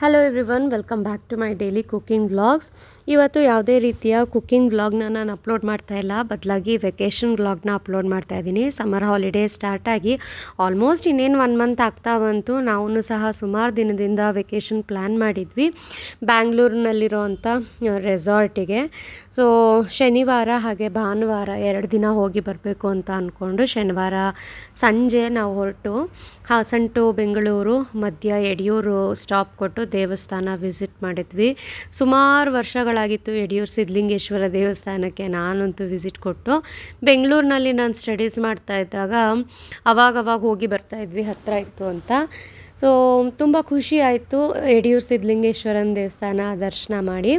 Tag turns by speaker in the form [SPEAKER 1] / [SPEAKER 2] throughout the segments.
[SPEAKER 1] Hello everyone welcome back to my daily cooking vlogs ಇವತ್ತು ಯಾವುದೇ ರೀತಿಯ ಕುಕ್ಕಿಂಗ್ ವ್ಲಾಗ್ನ ನಾನು ಅಪ್ಲೋಡ್ ಮಾಡ್ತಾ ಇಲ್ಲ. ಬದಲಾಗಿ ವೆಕೇಷನ್ ವ್ಲಾಗ್ನ ಅಪ್ಲೋಡ್ ಮಾಡ್ತಾ ಇದ್ದೀನಿ. ಸಮ್ಮರ್ ಹಾಲಿಡೇ ಸ್ಟಾರ್ಟ್ ಆಗಿ ಆಲ್ಮೋಸ್ಟ್ ಇನ್ನೇನು ಒನ್ ಮಂತ್ ಆಗ್ತಾ ಬಂತು. ನಾವು ಸಹ ಸುಮಾರು ದಿನದಿಂದ ವೆಕೇಷನ್ ಪ್ಲ್ಯಾನ್ ಮಾಡಿದ್ವಿ. ಬ್ಯಾಂಗ್ಳೂರಿನಲ್ಲಿರೋವಂಥ ರೆಸಾರ್ಟಿಗೆ ಸೊ ಶನಿವಾರ ಹಾಗೆ ಭಾನುವಾರ ಎರಡು ದಿನ ಹೋಗಿ ಬರಬೇಕು ಅಂತ ಅಂದ್ಕೊಂಡು ಶನಿವಾರ ಸಂಜೆ ನಾವು ಹೊರಟು ಹಾಸನ್ ಟು ಬೆಂಗಳೂರು, ಮಧ್ಯ ಯಡಿಯೂರು ಸ್ಟಾಪ್ ಕೊಟ್ಟು ದೇವಸ್ಥಾನ ವಿಸಿಟ್ ಮಾಡಿದ್ವಿ. ಸುಮಾರು ವರ್ಷಗಳಾಗಿತ್ತು ಯಡಿಯೂರು ಸಿದ್ಧಲಿಂಗೇಶ್ವರ ದೇವಸ್ಥಾನಕ್ಕೆ ನಾನಂತೂ ವಿಸಿಟ್ ಕೊಟ್ಟು. ಬೆಂಗಳೂರಿನಲ್ಲಿ ನಾನು ಸ್ಟಡೀಸ್ ಮಾಡ್ತಾ ಇದ್ದಾಗ ಅವಾಗವಾಗ ಹೋಗಿ ಬರ್ತಾ ಇದ್ವಿ ಹತ್ತಿರ ಇತ್ತು ಅಂತ. ಸೊ ತುಂಬ ಖುಷಿ ಆಯಿತು ಯಡಿಯೂರು ಸಿದ್ಧಲಿಂಗೇಶ್ವರನ ದೇವಸ್ಥಾನ ದರ್ಶನ ಮಾಡಿ.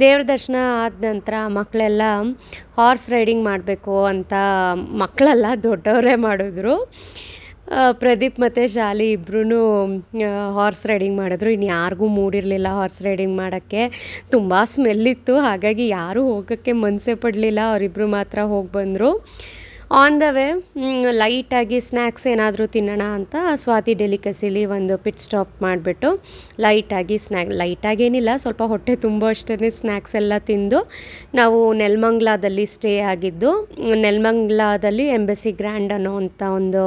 [SPEAKER 1] ದೇವ್ರ ದರ್ಶನ ಆದ ನಂತರ ಮಕ್ಕಳೆಲ್ಲ ಹಾರ್ಸ್ ರೈಡಿಂಗ್ ಮಾಡಬೇಕು ಅಂತ ಮಕ್ಕಳೆಲ್ಲ ದೊಡ್ಡವರೇ ಮಾಡಿದ್ರು. ಪ್ರದೀಪ್ ಮತ್ತು ಶಾಲಿ ಇಬ್ಬರೂ ಹಾರ್ಸ್ ರೈಡಿಂಗ್ ಮಾಡಿದ್ರು. ಇನ್ನು ಯಾರಿಗೂ ಮೂಡಿರಲಿಲ್ಲ ಹಾರ್ಸ್ ರೈಡಿಂಗ್ ಮಾಡೋಕ್ಕೆ. ತುಂಬ ಸ್ಮೆಲ್ಲಿತ್ತು ಹಾಗಾಗಿ ಯಾರೂ ಹೋಗೋಕ್ಕೆ ಮನಸ್ಸೇ ಪಡಲಿಲ್ಲ. ಅವರಿಬ್ಬರು ಮಾತ್ರ ಹೋಗಿ ಬಂದರು. ಆನ್ ದ ವೇ ಲೈಟಾಗಿ ಸ್ನ್ಯಾಕ್ಸ್ ಏನಾದರೂ ತಿನ್ನೋಣ ಅಂತ ಸ್ವಾತಿ ಡೆಲಿಕಸಿಲಿ ಒಂದು ಪಿಟ್ ಸ್ಟಾಪ್ ಮಾಡಿಬಿಟ್ಟು ಲೈಟಾಗಿ ಸ್ನ್ಯಾಕ್ ಲೈಟಾಗೇನಿಲ್ಲ ಸ್ವಲ್ಪ ಹೊಟ್ಟೆ ತುಂಬ ಅಷ್ಟೇ ಸ್ನ್ಯಾಕ್ಸ್ ಎಲ್ಲ ತಿಂದು ನಾವು ನೆಲ್ಮಂಗ್ಲಾದಲ್ಲಿ ಸ್ಟೇ ಆಗಿದ್ದು, ನೆಲ್ಮಂಗ್ಲಾದಲ್ಲಿ ಎಂಬಸಿ ಗ್ರ್ಯಾಂಡ್ ಅನ್ನೋ ಅಂಥ ಒಂದು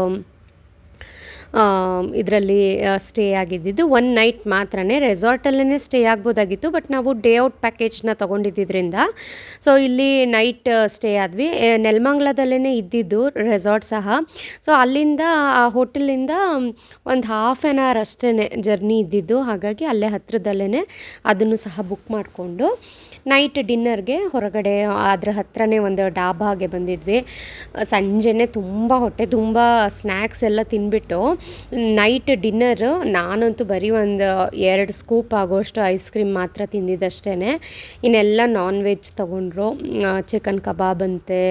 [SPEAKER 1] ಇದರಲ್ಲಿ ಸ್ಟೇ ಆಗಿದ್ದಿದ್ದು. ಒನ್ ನೈಟ್ ಮಾತ್ರನೇ ರೆಸಾರ್ಟಲ್ಲೇ ಸ್ಟೇ ಆಗ್ಬೋದಾಗಿತ್ತು ಬಟ್ ನಾವು ಡೇ ಔಟ್ ಪ್ಯಾಕೇಜ್ನ ತೊಗೊಂಡಿದ್ದರಿಂದ ಸೊ ಇಲ್ಲಿ ನೈಟ್ ಸ್ಟೇ ಆದ್ವಿ. ನೆಲ್ಮಂಗ್ಲದಲ್ಲೇ ಇದ್ದಿದ್ದು ರೆಸಾರ್ಟ್ ಸಹ. ಸೊ ಅಲ್ಲಿಂದ, ಆ, ಹೋಟೆಲಿಂದ ಒಂದು ಹಾಫ್ ಆ್ಯನ್ ಅವರ್ ಅಷ್ಟೇ ಜರ್ನಿ ಇದ್ದಿದ್ದು. ಹಾಗಾಗಿ ಅಲ್ಲೇ ಹತ್ರದಲ್ಲೇ ಅದನ್ನು ಸಹ ಬುಕ್ ಮಾಡಿಕೊಂಡು. ನೈಟ್ ಡಿನ್ನರ್ಗೆ ಹೊರಗಡೆ ಅದ್ರ ಹತ್ರನೇ ಒಂದು ಡಾಬಾಗೆ ಬಂದಿದ್ವಿ. ಸಂಜೆನೇ ತುಂಬ ಹೊಟ್ಟೆ, ತುಂಬ ಸ್ನ್ಯಾಕ್ಸ್ ಎಲ್ಲ ತಿನ್ಬಿಟ್ಟು ನೈಟ್ ಡಿನ್ನರ್ ನಾನಂತೂ ಬರೀ ಒಂದು ಎರಡು ಸ್ಕೂಪ್ ಆಗೋಷ್ಟು ಐಸ್ ಕ್ರೀಮ್ ಮಾತ್ರ ತಿಂದಿದ್ದಷ್ಟೇ ಇನ್ನೆಲ್ಲ ನಾನ್ ವೆಜ್ ತೊಗೊಂಡ್ರು. ಚಿಕನ್ ಕಬಾಬ್ ಅಂತೆ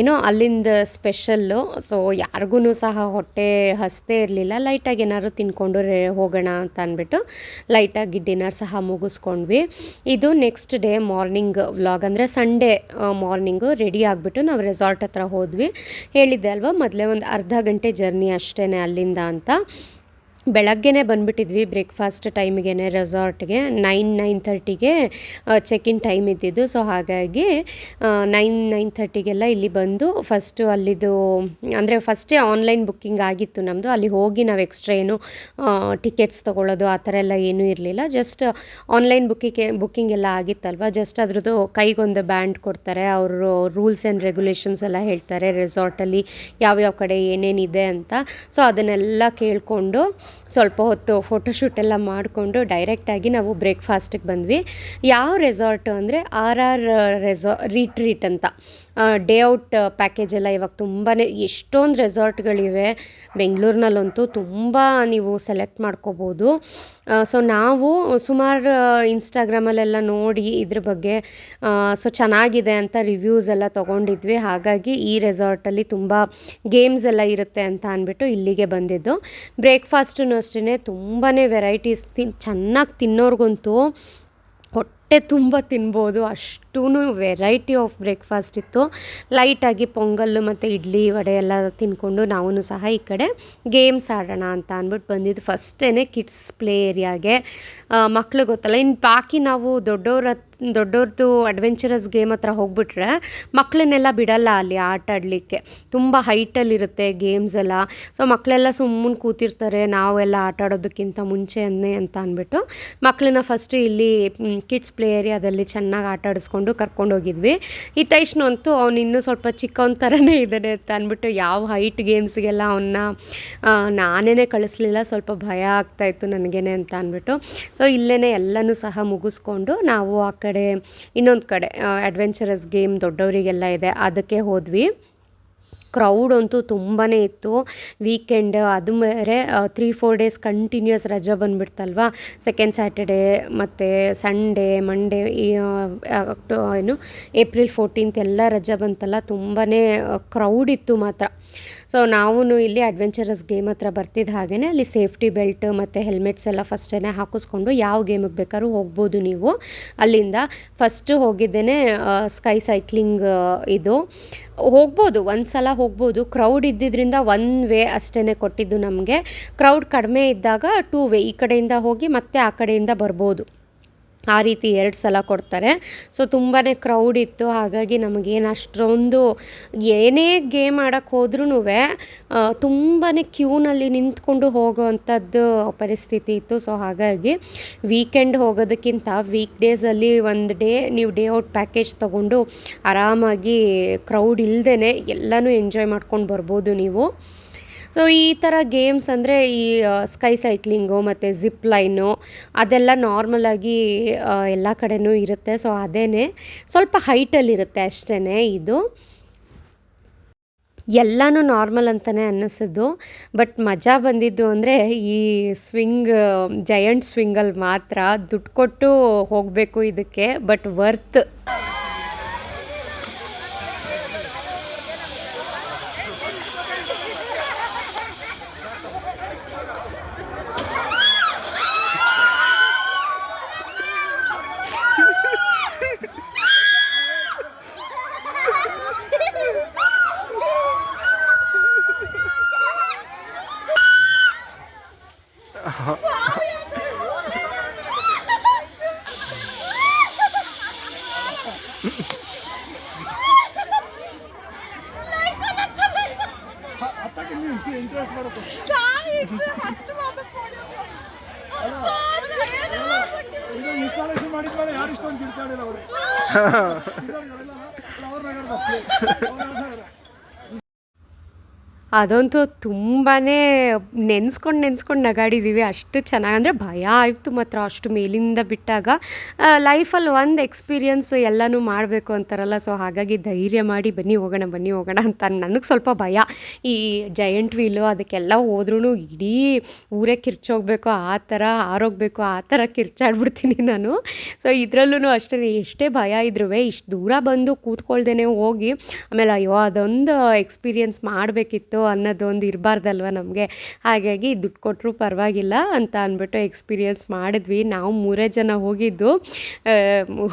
[SPEAKER 1] ಏನೋ ಅಲ್ಲಿಂದ ಸ್ಪೆಷಲ್ಲು. ಸೊ ಯಾರಿಗೂ ಸಹ ಹೊಟ್ಟೆ ಹಸ್ತೇ ಇರಲಿಲ್ಲ. ಲೈಟಾಗಿ ಏನಾದ್ರು ತಿನ್ಕೊಂಡು ಹೋಗೋಣ ಅಂತ ಅಂದ್ಬಿಟ್ಟು ಲೈಟಾಗಿ ಡಿನ್ನರ್ ಸಹ ಮುಗಿಸ್ಕೊಂಡ್ವಿ. ಇದು ನೆಕ್ಸ್ಟ್ ಡೇ ಮಾರ್ನಿಂಗ್ ವ್ಲಾಗ್ ಅಂದರೆ ಸಂಡೇ ಮಾರ್ನಿಂಗು ರೆಡಿ ಆಗಿಬಿಟ್ಟು ನಾವು ರೆಸಾರ್ಟ್ ಹತ್ರ ಹೋದ್ವಿ. ಹೇಳಿದ್ದೆ ಅಲ್ವಾ, ಮೊದಲೇ ಒಂದು ಅರ್ಧ ಗಂಟೆ ಜರ್ನಿ ಅಷ್ಟೇ ಅಲ್ಲಿಂದ ಅಂತ. ಬೆಳಗ್ಗೆನೇ ಬಂದುಬಿಟ್ಟಿದ್ವಿ ಬ್ರೇಕ್ಫಾಸ್ಟ್ ಟೈಮಿಗೆ ರೆಸಾರ್ಟ್ಗೆ. ನೈನ್ ನೈನ್ ತರ್ಟಿಗೆ ಚೆಕ್ ಇನ್ ಟೈಮ್ ಇದ್ದಿದ್ದು. ಸೊ ಹಾಗಾಗಿ ನೈನ್ ನೈನ್ ಥರ್ಟಿಗೆಲ್ಲ ಇಲ್ಲಿ ಬಂದು ಫಸ್ಟು ಅಲ್ಲಿದು, ಅಂದರೆ ಫಸ್ಟೇ ಆನ್ಲೈನ್ ಬುಕ್ಕಿಂಗ್ ಆಗಿತ್ತು ನಮ್ಮದು ಅಲ್ಲಿ ಹೋಗಿ ನಾವು ಎಕ್ಸ್ಟ್ರಾ ಏನು ಟಿಕೆಟ್ಸ್ ತೊಗೊಳ್ಳೋದು, ಆ ಥರ ಎಲ್ಲ ಏನೂ ಇರಲಿಲ್ಲ. ಜಸ್ಟ್ ಆನ್ಲೈನ್ ಬುಕ್ಕಿಗೆ ಬುಕ್ಕಿಂಗ್ ಎಲ್ಲ ಆಗಿತ್ತಲ್ವ? ಜಸ್ಟ್ ಅದ್ರದ್ದು ಕೈಗೊಂದು ಬ್ಯಾಂಡ್ ಕೊಡ್ತಾರೆ. ಅವರು ರೂಲ್ಸ್ ಆ್ಯಂಡ್ ರೆಗ್ಯುಲೇಷನ್ಸ್ ಎಲ್ಲ ಹೇಳ್ತಾರೆ. ರೆಸಾರ್ಟಲ್ಲಿ ಯಾವ್ಯಾವ ಕಡೆ ಏನೇನಿದೆ ಅಂತ. ಸೊ ಅದನ್ನೆಲ್ಲ ಕೇಳಿಕೊಂಡು ಸ್ವಲ್ಪ ಹೊತ್ತು ಫೋಟೋಶೂಟ್ ಎಲ್ಲ ಮಾಡಿಕೊಂಡು ಡೈರೆಕ್ಟಾಗಿ ನಾವು ಬ್ರೇಕ್ಫಾಸ್ಟಿಗೆ ಬಂದ್ವಿ. ಯಾವ ರೆಸಾರ್ಟು ಅಂದರೆ ಆರ್ ಆರ್ ರೆಸಾ ರಿಟ್ರೀಟ್ ಅಂತ. ಡೇ ಔಟ್ ಪ್ಯಾಕೇಜ್ ಎಲ್ಲ ಇವಾಗ ತುಂಬಾ ಎಷ್ಟೊಂದು ರೆಸಾರ್ಟ್ಗಳಿವೆ ಬೆಂಗಳೂರಿನಲ್ಲಂತೂ ತುಂಬ ನೀವು ಸೆಲೆಕ್ಟ್ ಮಾಡ್ಕೋಬೋದು. ಸೊ ನಾವು ಸುಮಾರು ಇನ್ಸ್ಟಾಗ್ರಾಮಲ್ಲೆಲ್ಲ ನೋಡಿ ಇದ್ರ ಬಗ್ಗೆ ಸೊ ಚೆನ್ನಾಗಿದೆ ಅಂತ ರಿವ್ಯೂಸ್ ಎಲ್ಲ ತೊಗೊಂಡಿದ್ವಿ. ಹಾಗಾಗಿ ಈ ರೆಸಾರ್ಟಲ್ಲಿ ತುಂಬ ಗೇಮ್ಸ್ ಎಲ್ಲ ಇರುತ್ತೆ ಅಂತ ಅಂದ್ಬಿಟ್ಟು ಇಲ್ಲಿಗೆ ಬಂದಿದ್ದು. ಬ್ರೇಕ್ಫಾಸ್ಟೂ ಅಷ್ಟೇ ತುಂಬಾ ವೆರೈಟೀಸ್ ತಿನ್ ಚೆನ್ನಾಗಿ ತಿನ್ನೋರ್ಗಂತೂ ಹೊಟ್ಟೆ ತುಂಬ ತಿನ್ಬೋದು. ಅಷ್ಟೂ ವೆರೈಟಿ ಆಫ್ ಬ್ರೇಕ್ಫಾಸ್ಟ್ ಇತ್ತು. ಲೈಟಾಗಿ ಪೊಂಗಲ್ಲು ಮತ್ತು ಇಡ್ಲಿ, ವಡೆ ಎಲ್ಲ ತಿನ್ಕೊಂಡು ನಾವು ಸಹ ಈ ಕಡೆ ಗೇಮ್ಸ್ ಆಡೋಣ ಅಂತ ಅಂದ್ಬಿಟ್ಟು ಬಂದಿದ್ದು. ಫಸ್ಟೇ ಕಿಡ್ಸ್ ಪ್ಲೇ ಏರಿಯಾಗೆ ಮಕ್ಳಿಗೆ ಗೊತ್ತಲ್ಲ ಇನ್ನು ಬಾಕಿ ನಾವು ದೊಡ್ಡವ್ರ ದೊಡ್ಡವ್ರದ್ದು ಅಡ್ವೆಂಚರಸ್ ಗೇಮ್ ಹತ್ರ ಹೋಗ್ಬಿಟ್ರೆ ಮಕ್ಕಳನ್ನೆಲ್ಲ ಬಿಡಲ್ಲ ಅಲ್ಲಿ ಆಟ ಆಡಲಿಕ್ಕೆ. ತುಂಬ ಹೈಟಲ್ಲಿರುತ್ತೆ ಗೇಮ್ಸ್ ಎಲ್ಲ. ಸೊ ಮಕ್ಕಳೆಲ್ಲ ಸುಮ್ಮನೆ ಕೂತಿರ್ತಾರೆ, ನಾವೆಲ್ಲ ಆಟ ಆಡೋದಕ್ಕಿಂತ ಅನ್ನೆ ಅಂತ ಅಂದ್ಬಿಟ್ಟು ಮಕ್ಕಳನ್ನ ಫಸ್ಟು ಇಲ್ಲಿ ಕಿಡ್ಸ್ ಪ್ಲೇ ಏರಿಯಾದಲ್ಲಿ ಚೆನ್ನಾಗಿ ಆಟ ಆಡಿಸ್ಕೊಂಡು ಕರ್ಕೊಂಡು ಹೋಗಿದ್ವಿ. ಹಿತೈಷ್ನು ಅಂತೂ ಅವ್ನು ಇನ್ನೂ ಸ್ವಲ್ಪ ಚಿಕ್ಕವನ ಥರನೇ ಇದ್ದಾನೆ ಅಂತ ಅಂದ್ಬಿಟ್ಟು ಯಾವ ಹೈಟ್ ಗೇಮ್ಸ್ಗೆಲ್ಲ ಅವನ್ನ ನಾನೇ ಕಳಿಸ್ಲಿಲ್ಲ, ಸ್ವಲ್ಪ ಭಯ ಆಗ್ತಾಯಿತ್ತು ನನಗೇನೆ ಅಂತ ಅಂದ್ಬಿಟ್ಟು. ಸೊ ಇಲ್ಲೇ ಎಲ್ಲನೂ ಸಹ ಮುಗಿಸ್ಕೊಂಡು ನಾವು ಆ ಇನ್ನೊಂದು ಕಡೆ ಅಡ್ವೆಂಚರಸ್ ಗೇಮ್ ದೊಡ್ಡವರಿಗೆಲ್ಲ ಇದೆ. ಅದಕ್ಕೆ ಹೋದ್ವಿ. ಕ್ರೌಡ್ ಅಂತೂ ತುಂಬಾ ಇತ್ತು. ವೀಕೆಂಡ್ ಅದು ಬೇರೆ ತ್ರೀ ಫೋರ್ ಡೇಸ್ ಕಂಟಿನ್ಯೂಸ್ ರಜೆ ಬಂದುಬಿಡ್ತಲ್ವ? ಸೆಕೆಂಡ್ ಸ್ಯಾಟರ್ಡೇ ಮತ್ತು ಸಂಡೇ ಮಂಡೇ ಅಕ್ಟೋ ಏನು ಏಪ್ರಿಲ್ ಫೋರ್ಟೀನ್ತ್ ಎಲ್ಲ ರಜಾ ಬಂತಲ್ಲ. ತುಂಬಾ ಕ್ರೌಡ್ ಇತ್ತು ಮಾತ್ರ. ಸೊ ನಾವು ಇಲ್ಲಿ ಅಡ್ವೆಂಚರಸ್ ಗೇಮ್ ಹತ್ರ ಬರ್ತಿದ್ದ ಹಾಗೆಯೇ ಅಲ್ಲಿ ಸೇಫ್ಟಿ ಬೆಲ್ಟ್ ಮತ್ತು ಹೆಲ್ಮೆಟ್ಸ್ ಎಲ್ಲ ಫಸ್ಟೇ ಹಾಕಿಸ್ಕೊಂಡು ಯಾವ ಗೇಮಿಗೆ ಬೇಕಾದ್ರೂ ಹೋಗ್ಬೋದು ನೀವು. ಅಲ್ಲಿಂದ ಫಸ್ಟು ಹೋಗಿದ್ದೇನೆ ಸ್ಕೈ ಸೈಕ್ಲಿಂಗ್ ಇದು. ಹೋಗ್ಬೋದು ಒಂದು ಸಲ ಹೋಗ್ಬೋದು. ಕ್ರೌಡ್ ಇದ್ದಿದ್ದರಿಂದ ಒನ್ ವೇ ಅಷ್ಟೇ ಕೊಟ್ಟಿದ್ದು ನಮಗೆ. ಕ್ರೌಡ್ ಕಡಿಮೆ ಇದ್ದಾಗ ಟೂ ವೇ ಈ ಕಡೆಯಿಂದ ಹೋಗಿ ಮತ್ತೆ ಆ ಕಡೆಯಿಂದ ಬರ್ಬೋದು. ಆ ರೀತಿ ಎರಡು ಸಲ ಕೊಡ್ತಾರೆ. ಸೊ ತುಂಬಾ ಕ್ರೌಡ್ ಇತ್ತು. ಹಾಗಾಗಿ ನಮಗೇನು ಅಷ್ಟೊಂದು ಏನೇ ಗೇಮ್ ಆಡೋಕ್ಕೆ ಹೋದ್ರೂ ತುಂಬಾ ಕ್ಯೂನಲ್ಲಿ ನಿಂತ್ಕೊಂಡು ಹೋಗೋವಂಥದ್ದು ಪರಿಸ್ಥಿತಿ ಇತ್ತು. ಸೊ ಹಾಗಾಗಿ ವೀಕೆಂಡ್ ಹೋಗೋದಕ್ಕಿಂತ ವೀಕ್ ಡೇಸಲ್ಲಿ ಒಂದು ಡೇ ನೀವು ಡೇ ಔಟ್ ಪ್ಯಾಕೇಜ್ ತೊಗೊಂಡು ಆರಾಮಾಗಿ ಕ್ರೌಡ್ ಇಲ್ಲದೇ ಎಲ್ಲನೂ ಎಂಜಾಯ್ ಮಾಡ್ಕೊಂಡು ಬರ್ಬೋದು ನೀವು. ಸೊ ಈ ಥರ ಗೇಮ್ಸ್ ಅಂದರೆ ಈ ಸ್ಕೈ ಸೈಕ್ಲಿಂಗು ಮತ್ತು ಜಿಪ್ ಲೈನು ಅದೆಲ್ಲ ನಾರ್ಮಲಾಗಿ ಎಲ್ಲ ಕಡೆನೂ ಇರುತ್ತೆ. ಸೊ ಅದೇ ಸ್ವಲ್ಪ ಹೈಟಲ್ಲಿರುತ್ತೆ ಅಷ್ಟೇ ಇದು. ಎಲ್ಲನೂ ನಾರ್ಮಲ್ ಅಂತಲೇ ಅನ್ನಿಸಿದ್ದು ಬಟ್ ಮಜಾ ಬಂದಿದ್ದು ಅಂದರೆ ಈ ಸ್ವಿಂಗ್ ಜಯಂಟ್ ಸ್ವಿಂಗಲ್ಲಿ ಮಾತ್ರ ದುಡ್ಡು ಕೊಟ್ಟು ಹೋಗಬೇಕು ಇದಕ್ಕೆ ಬಟ್ ವರ್ತ್
[SPEAKER 2] ಎಂಜಾಯ್ ಮಾಡೋದು ಇದು ಇನ್ಸ್ಟಾಲೇಷನ್ ಮಾಡಿದ್ಮೇಲೆ ಯಾರು ಇಷ್ಟೊಂದು ಕಿರ್ಚಾಡಿಲ್ಲ ಅವರು ಅವ್ರನ್ನ
[SPEAKER 1] ಅದಂತೂ ತುಂಬಾ ನೆನೆಸ್ಕೊಂಡು ನೆನೆಸ್ಕೊಂಡು ನಗಾಡಿದ್ದೀವಿ ಅಷ್ಟು ಚೆನ್ನಾಗಿ ಅಂದರೆ ಭಯ ಆಯಿತು ಮಾತ್ರ ಅಷ್ಟು ಮೇಲಿಂದ ಬಿಟ್ಟಾಗ. ಲೈಫಲ್ಲಿ ಒಂದು ಎಕ್ಸ್ಪೀರಿಯನ್ಸ್ ಎಲ್ಲನೂ ಮಾಡಬೇಕು ಅಂತಾರಲ್ಲ. ಸೊ, ಹಾಗಾಗಿ ಧೈರ್ಯ ಮಾಡಿ ಬನ್ನಿ ಹೋಗೋಣ ಬನ್ನಿ ಹೋಗೋಣ ಅಂತ ನನಗೆ ಸ್ವಲ್ಪ ಭಯ. ಈ ಜಯಂಟ್ ವೀಲು ಅದಕ್ಕೆಲ್ಲ ಹೋದ್ರೂ ಇಡೀ ಊರೇ ಕಿರ್ಚೋಗ್ಬೇಕು. ಆ ಥರ ಆರೋಗ್ಬೇಕು, ಆ ಥರ ಕಿರ್ಚಾಡ್ಬಿಡ್ತೀನಿ ನಾನು. ಸೊ ಇದರಲ್ಲೂ ಅಷ್ಟೇ, ಎಷ್ಟೇ ಭಯ ಇದ್ರೂ ಇಷ್ಟು ದೂರ ಬಂದು ಕೂತ್ಕೊಳ್ದೇ ಹೋಗಿ. ಆಮೇಲೆ ಅಯ್ಯೋ, ಅದೊಂದು ಎಕ್ಸ್ಪೀರಿಯನ್ಸ್ ಮಾಡಬೇಕಿತ್ತು. ಅನ್ನೋದೊಂದು ಇರಬಾರ್ದಲ್ವ ನಮಗೆ? ಹಾಗಾಗಿ ದುಡ್ಡು ಕೊಟ್ಟರು ಪರವಾಗಿಲ್ಲ ಅಂತ ಅಂದ್ಬಿಟ್ಟು ಎಕ್ಸ್ಪೀರಿಯನ್ಸ್ ಮಾಡಿದ್ವಿ. ನಾವು ಮೂರೇ ಜನ ಹೋಗಿದ್ದು.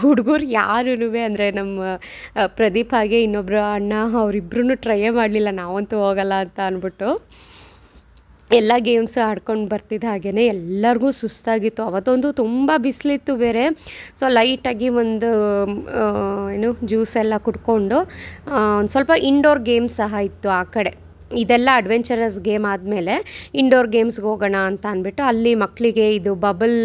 [SPEAKER 1] ಹುಡುಗರು ಯಾರೂ ಅಂದರೆ ನಮ್ಮ ಪ್ರದೀಪ್ ಹಾಗೆ ಇನ್ನೊಬ್ಬರು ಅಣ್ಣ ಅವರಿಬ್ಬರೂ ಟ್ರೈಯೇ ಮಾಡಲಿಲ್ಲ. ನಾವಂತೂ ಹೋಗಲ್ಲ ಅಂತ ಅಂದ್ಬಿಟ್ಟು. ಎಲ್ಲ ಗೇಮ್ಸ್ ಆಡ್ಕೊಂಡು ಬರ್ತಿದ್ದ ಹಾಗೆಯೇ ಎಲ್ಲರಿಗೂ ಸುಸ್ತಾಗಿತ್ತು. ಅವತ್ತೊಂದು ತುಂಬ ಬಿಸಿಲಿತ್ತು ಬೇರೆ. ಸೊ ಲೈಟಾಗಿ ಒಂದು ಏನು ಜ್ಯೂಸ್ ಎಲ್ಲ ಕುಡ್ಕೊಂಡು ಒಂದು ಸ್ವಲ್ಪ ಇಂಡೋರ್ ಗೇಮ್ಸ್ ಸಹ ಇತ್ತು ಆ ಕಡೆ. ಇದೆಲ್ಲ ಅಡ್ವೆಂಚರಸ್ ಗೇಮ್ ಆದಮೇಲೆ ಇಂಡೋರ್ ಗೇಮ್ಸ್ಗೆ ಹೋಗೋಣ ಅಂತ ಅಂದ್ಬಿಟ್ಟು ಅಲ್ಲಿ ಮಕ್ಕಳಿಗೆ ಇದು ಬಬಲ್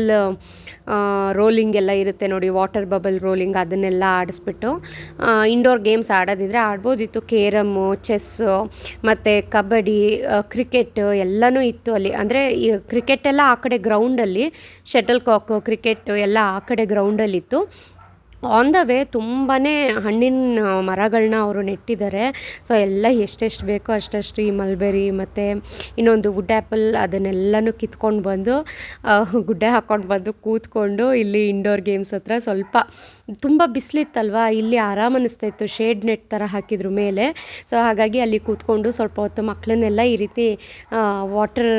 [SPEAKER 1] ರೋಲಿಂಗ್ ಎಲ್ಲ ಇರುತ್ತೆ ನೋಡಿ ವಾಟರ್ ಬಬಲ್ ರೋಲಿಂಗ್ ಅದನ್ನೆಲ್ಲ ಆಡಿಸ್ಬಿಟ್ಟು ಇಂಡೋರ್ ಗೇಮ್ಸ್ ಆಡೋದಿದ್ರೆ ಆಡ್ಬೋದಿತ್ತು. ಕೇರಮ್ಮು ಚೆಸ್ಸು ಮತ್ತು ಕಬಡ್ಡಿ ಕ್ರಿಕೆಟ್ ಎಲ್ಲನೂ ಇತ್ತು ಅಲ್ಲಿ. ಅಂದರೆ ಕ್ರಿಕೆಟ್ ಎಲ್ಲ ಆ ಕಡೆ ಗ್ರೌಂಡಲ್ಲಿ ಶಟಲ್ ಕಾಕು ಕ್ರಿಕೆಟ್ ಎಲ್ಲ ಆ ಕಡೆ ಗ್ರೌಂಡಲ್ಲಿತ್ತು ಆನ್ ದ ವೇ ತುಂಬಾ ಹಣ್ಣಿನ ಮರಗಳನ್ನ ಅವರು ನೆಟ್ಟಿದ್ದಾರೆ ಸೊ ಎಲ್ಲ ಎಷ್ಟೆಷ್ಟು ಬೇಕೋ ಅಷ್ಟಷ್ಟು ಈ ಮಲ್ಬೆರಿ ಮತ್ತು ಇನ್ನೊಂದು ವುಡ್ ಆ್ಯಪಲ್ ಅದನ್ನೆಲ್ಲನೂ ಕಿತ್ಕೊಂಡು ಬಂದು ಗುಡ್ಡೆ ಹಾಕ್ಕೊಂಡು ಬಂದು ಕೂತ್ಕೊಂಡು ಇಲ್ಲಿ ಇಂಡೋರ್ ಗೇಮ್ಸ್ ಹತ್ರ ಸ್ವಲ್ಪ ತುಂಬ ಬಿಸಿಲಿತ್ತಲ್ವ? ಇಲ್ಲಿ ಆರಾಮ ಅನ್ನಿಸ್ತಾ ಇತ್ತು ಶೇಡ್ ನೆಟ್ ಥರ ಹಾಕಿದ್ರು ಮೇಲೆ. ಸೊ ಹಾಗಾಗಿ ಅಲ್ಲಿ ಕೂತ್ಕೊಂಡು ಸ್ವಲ್ಪ ಹೊತ್ತು ಮಕ್ಕಳನ್ನೆಲ್ಲ ಈ ರೀತಿ ವಾಟರ್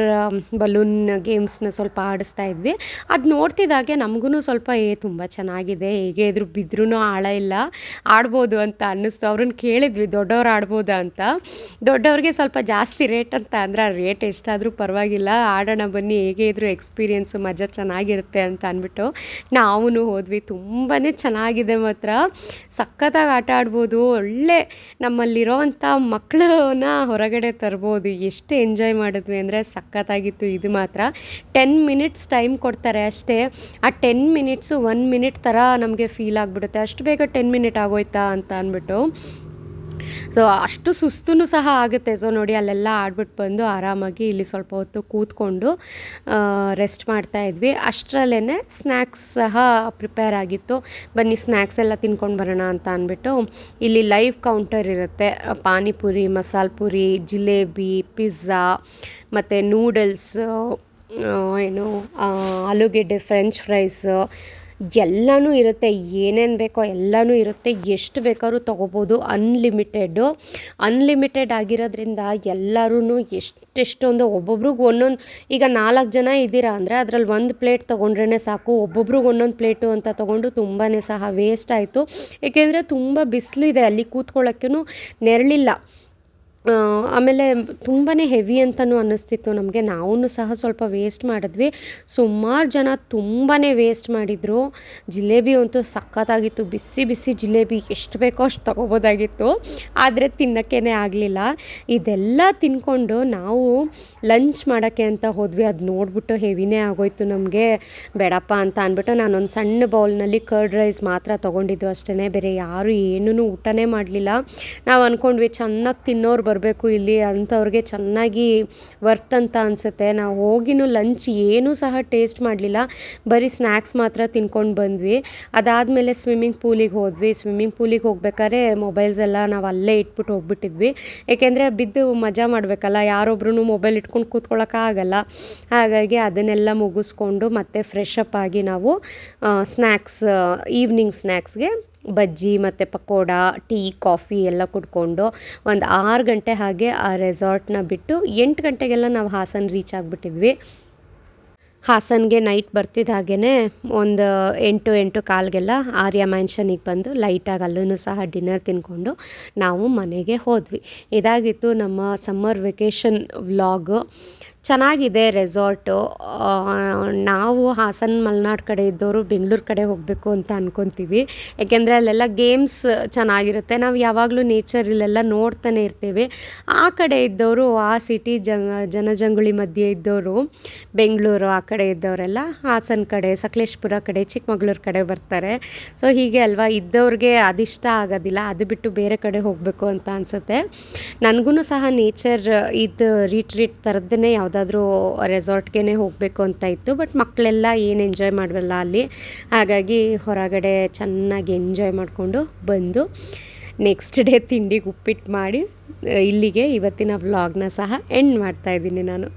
[SPEAKER 1] ಬಲೂನ್ ಗೇಮ್ಸ್ನ ಸ್ವಲ್ಪ ಆಡಿಸ್ತಾ ಇದ್ವಿ. ಅದು ನೋಡ್ತಿದ್ದಾಗೆ ನಮಗೂ ಸ್ವಲ್ಪ, ಏ, ತುಂಬ ಚೆನ್ನಾಗಿದೆ, ಹೇಗೆ ಇದ್ರು ಬಿದ್ರೂ ಆಳ ಇಲ್ಲ, ಆಡ್ಬೋದು ಅಂತ ಅನ್ನಿಸ್ತು. ಅವ್ರನ್ನ ಕೇಳಿದ್ವಿ, ದೊಡ್ಡವ್ರು ಆಡ್ಬೋದಾ ಅಂತ? ದೊಡ್ಡವ್ರಿಗೆ ಸ್ವಲ್ಪ ಜಾಸ್ತಿ ರೇಟ್ ಅಂತ ಅಂದರೆ, ಆ ರೇಟ್ ಎಷ್ಟಾದರೂ ಪರವಾಗಿಲ್ಲ, ಆಡೋಣ ಬನ್ನಿ, ಹೇಗೆ ಇದ್ರು ಎಕ್ಸ್ಪೀರಿಯನ್ಸ್ ಮಜಾ ಚೆನ್ನಾಗಿರುತ್ತೆ ಅಂತ ಅಂದ್ಬಿಟ್ಟು ನಾವು ಹೋದ್ವಿ. ತುಂಬಾ ಚೆನ್ನಾಗಿದೆ ಮಾತ್ರ. ಸಖತ್ತಾಗಿ ಆಟ ಆಡ್ಬೋದು. ಒಳ್ಳೆ ನಮ್ಮಲ್ಲಿರೋವಂಥ ಮಕ್ಕಳನ್ನ ಹೊರಗಡೆ ತರ್ಬೋದು. ಎಷ್ಟು ಎಂಜಾಯ್ ಮಾಡಿದ್ವಿ ಅಂದರೆ ಸಖತ್ತಾಗಿತ್ತು ಇದು ಮಾತ್ರ. ಟೆನ್ ಮಿನಿಟ್ಸ್ ಟೈಮ್ ಕೊಡ್ತಾರೆ ಅಷ್ಟೇ. ಆ ಟೆನ್ ಮಿನಿಟ್ಸು ಒನ್ ಮಿನಿಟ್ ಥರ ನಮಗೆ ಫೀಲ್ ಆಗಿಬಿಡುತ್ತೆ. ಅಷ್ಟು ಬೇಗ ಟೆನ್ ಮಿನಿಟ್ ಆಗೋಯ್ತಾ ಅಂತ ಅಂದ್ಬಿಟ್ಟು. ಸೊ ಅಷ್ಟು ಸುಸ್ತೂ ಸಹ ಆಗುತ್ತೆ. ಸೊ ನೋಡಿ, ಅಲ್ಲೆಲ್ಲ ಆಡ್ಬಿಟ್ಟು ಬಂದು ಆರಾಮಾಗಿ ಇಲ್ಲಿ ಸ್ವಲ್ಪ ಹೊತ್ತು ಕೂತ್ಕೊಂಡು ರೆಸ್ಟ್ ಮಾಡ್ತಾ ಇದ್ವಿ. ಅಷ್ಟರಲ್ಲೇ ಸ್ನ್ಯಾಕ್ಸ್ ಸಹ ಪ್ರಿಪೇರ್ ಆಗಿತ್ತು. ಬನ್ನಿ ಸ್ನ್ಯಾಕ್ಸ್ ಎಲ್ಲ ತಿನ್ಕೊಂಡು ಬರೋಣ ಅಂತ ಅಂದ್ಬಿಟ್ಟು, ಇಲ್ಲಿ ಲೈವ್ ಕೌಂಟರ್ ಇರುತ್ತೆ. ಪಾನಿಪುರಿ, ಮಸಾಲೆ ಪುರಿ, ಜಿಲೇಬಿ ಪಿಜ್ಜಾ ಮತ್ತು ನೂಡಲ್ಸು ಏನು ಆಲೂಗೆಡ್ಡೆ ಫ್ರೆಂಚ್ ಫ್ರೈಸು ಎಲ್ಲನೂ ಇರುತ್ತೆ, ಏನೇನು ಬೇಕೋ ಎಲ್ಲನೂ ಇರುತ್ತೆ, ಎಷ್ಟು ಬೇಕಾದ್ರೂ ತೊಗೋಬೋದು. ಅನ್ಲಿಮಿಟೆಡು ಅನ್ಲಿಮಿಟೆಡ್ ಆಗಿರೋದ್ರಿಂದ ಎಲ್ಲರೂ ಎಷ್ಟೆಷ್ಟೊಂದು, ಒಬ್ಬೊಬ್ರಿಗೆ ಒಂದೊಂದು, ಈಗ ನಾಲ್ಕು ಜನ ಇದ್ದೀರಾ ಅಂದರೆ ಅದರಲ್ಲಿ ಒಂದು ಪ್ಲೇಟ್ ತೊಗೊಂಡ್ರೇ ಸಾಕು, ಒಬ್ಬೊಬ್ರಿಗೆ ಒಂದೊಂದು ಪ್ಲೇಟು ಅಂತ ತೊಗೊಂಡು ತುಂಬಾ ಸಹ ವೇಸ್ಟ್ ಆಯಿತು. ಏಕೆಂದರೆ ತುಂಬ ಬಿಸಿಲಿದೆ, ಅಲ್ಲಿ ಕೂತ್ಕೊಳ್ಳೋಕ್ಕೂ ನೆರಳಿಲ್ಲ. ಆಮೇಲೆ ತುಂಬಾ ಹೆವಿ ಅಂತಲೂ ಅನ್ನಿಸ್ತಿತ್ತು ನಮಗೆ. ನಾವೂ ಸಹ ಸ್ವಲ್ಪ ವೇಸ್ಟ್ ಮಾಡಿದ್ವಿ. ಸುಮಾರು ಜನ ತುಂಬಾ ವೇಸ್ಟ್ ಮಾಡಿದರು. ಜಿಲೇಬಿ ಅಂತೂ ಸಖತ್ತಾಗಿತ್ತು. ಬಿಸಿ ಬಿಸಿ ಜಿಲೇಬಿ ಎಷ್ಟು ಬೇಕೋ ಅಷ್ಟು ತೊಗೋಬೋದಾಗಿತ್ತು. ಆದರೆ ತಿನ್ನೋಕ್ಕೇ ಆಗಲಿಲ್ಲ. ಇದೆಲ್ಲ ತಿನ್ಕೊಂಡು ನಾವು ಲಂಚ್ ಮಾಡೋಕ್ಕೆ ಅಂತ ಹೋದ್ವಿ. ಅದು ನೋಡಿಬಿಟ್ಟು ಹೆವಿನೇ ಆಗೋಯ್ತು ನಮಗೆ. ಬೇಡಪ್ಪ ಅಂತ ಅಂದ್ಬಿಟ್ಟು ನಾನೊಂದು ಸಣ್ಣ ಬೌಲ್ನಲ್ಲಿ ಕರ್ಡ್ ರೈಸ್ ಮಾತ್ರ ತೊಗೊಂಡಿದ್ದು ಅಷ್ಟೇ ಬೇರೆ ಯಾರು ಏನೂ ಊಟನೇ ಮಾಡಲಿಲ್ಲ. ನಾವು ಅಂದ್ಕೊಂಡ್ವಿ ಚೆನ್ನಾಗಿ ತಿನ್ನೋರು ಬರಬೇಕು ಇಲ್ಲಿ. ಅಂಥವ್ರಿಗೆ ಚೆನ್ನಾಗಿ ವರ್ತ್ ಅಂತ ಅನಿಸುತ್ತೆ. ನಾವು ಹೋಗಿನೂ ಲಂಚ್ ಏನೂ ಸಹ ಟೇಸ್ಟ್ ಮಾಡಲಿಲ್ಲ. ಬರೀ ಸ್ನ್ಯಾಕ್ಸ್ ಮಾತ್ರ ತಿನ್ಕೊಂಡು ಬಂದ್ವಿ. ಅದಾದಮೇಲೆ ಸ್ವಿಮ್ಮಿಂಗ್ ಪೂಲಿಗೆ ಹೋದ್ವಿ. ಸ್ವಿಮ್ಮಿಂಗ್ ಪೂಲಿಗೆ ಹೋಗ್ಬೇಕಾದ್ರೆ ಮೊಬೈಲ್ಸ್ ಎಲ್ಲ ನಾವು ಅಲ್ಲೇ ಇಟ್ಬಿಟ್ಟು ಹೋಗ್ಬಿಟ್ಟಿದ್ವಿ. ಏಕೆಂದರೆ ಬಿದ್ದು ಮಜಾ ಮಾಡಬೇಕಲ್ಲ. ಯಾರೊಬ್ರು ಮೊಬೈಲ್ ಇಟ್ಕೊಂಡು ಕೂತ್ಕೊಳ್ಳೋಕ್ಕಾಗಲ್ಲ ಹಾಗಾಗಿ ಅದನ್ನೆಲ್ಲ ಮುಗಿಸ್ಕೊಂಡು ಮತ್ತೆ ಫ್ರೆಶ್ ಅಪ್ ಆಗಿ ನಾವು ಸ್ನ್ಯಾಕ್ಸ್ ಈವ್ನಿಂಗ್ ಸ್ನ್ಯಾಕ್ಸ್ಗೆ ಬಜ್ಜಿ ಮತ್ತು ಪಕೋಡ ಟೀ ಕಾಫಿ ಎಲ್ಲ ಕುಡ್ಕೊಂಡು ಒಂದು ಆರು ಗಂಟೆ ಹಾಗೆ ಆ ರೆಸಾರ್ಟ್ನ ಬಿಟ್ಟು ಎಂಟು ಗಂಟೆಗೆಲ್ಲ ನಾವು ಹಾಸನ ರೀಚ್ ಆಗಿಬಿಟ್ಟಿದ್ವಿ. ಹಾಸನ್ಗೆ ನೈಟ್ ಬರ್ತಿದ್ದಾಗೇ ಒಂದು ಎಂಟು ಎಂಟು ಕಾಲ್ಗೆಲ್ಲ ಆರ್ಯ ಮ್ಯಾನ್ಷನಿಗೆ ಬಂದು ಲೈಟಾಗಿ ಅಲ್ಲೂ ಸಹ ಡಿನ್ನರ್ ತಿನ್ಕೊಂಡು ನಾವು ಮನೆಗೆ ಹೋದ್ವಿ. ಇದಾಗಿತ್ತು ನಮ್ಮ ಸಮ್ಮರ್ ವೆಕೇಷನ್ ವ್ಲಾಗು ಚೆನ್ನಾಗಿದೆ ರೆಸಾರ್ಟು. ನಾವು ಹಾಸನ ಮಲೆನಾಡು ಕಡೆ ಇದ್ದವರು ಬೆಂಗಳೂರು ಕಡೆ ಹೋಗಬೇಕು ಅಂತ ಅನ್ಕೊತೀವಿ. ಯಾಕೆಂದರೆ ಅಲ್ಲೆಲ್ಲ ಗೇಮ್ಸ್ ಚೆನ್ನಾಗಿರುತ್ತೆ. ನಾವು ಯಾವಾಗಲೂ ನೇಚರ್ ಇಲ್ಲೆಲ್ಲ ನೋಡ್ತಾನೆ ಇರ್ತೇವೆ. ಆ ಕಡೆ ಇದ್ದವರು ಆ ಸಿಟಿ ಜನ ಜನಜಂಗುಳಿ ಮಧ್ಯೆ ಇದ್ದವರು ಬೆಂಗಳೂರು ಆ ಕಡೆ ಇದ್ದವರೆಲ್ಲ ಹಾಸನ ಕಡೆ, ಸಕಲೇಶ್ಪುರ ಕಡೆ, ಚಿಕ್ಕಮಗಳೂರು ಕಡೆ ಬರ್ತಾರೆ. ಸೊ ಹೀಗೆ ಅಲ್ವಾ? ಇದ್ದವ್ರಿಗೆ ಅದಿಷ್ಟ ಆಗೋದಿಲ್ಲ. ಅದು ಬಿಟ್ಟು ಬೇರೆ ಕಡೆ ಹೋಗಬೇಕು ಅಂತ ಅನಿಸುತ್ತೆ. ನನಗೂ ಸಹ ನೇಚರ್ ಇದು ರೀಟ್ರೀಟ್ ಥರದ್ದೇ ಯಾವುದಾದ್ರೂ ರೆಸಾರ್ಟ್ಗೆ ಹೋಗಬೇಕು ಅಂತ ಇತ್ತು, ಬಟ್ ಮಕ್ಕಳೆಲ್ಲ ಏನು ಎಂಜಾಯ್ ಮಾಡಬಲ್ಲ ಅಲ್ಲಿ. ಹಾಗಾಗಿ ಹೊರಗಡೆ ಚೆನ್ನಾಗಿ ಎಂಜಾಯ್ ಮಾಡಿಕೊಂಡು ಬಂದು ನೆಕ್ಸ್ಟ್ ಡೇ ತಿಂಡಿಗೆ ಉಪ್ಪಿಟ್ಟು ಮಾಡಿ ಇಲ್ಲಿಗೆ ಇವತ್ತಿನ ವ್ಲಾಗ್ನ ಸಹ ಎಂಡ್ ಮಾಡ್ತಾಯಿದ್ದೀನಿ ನಾನು.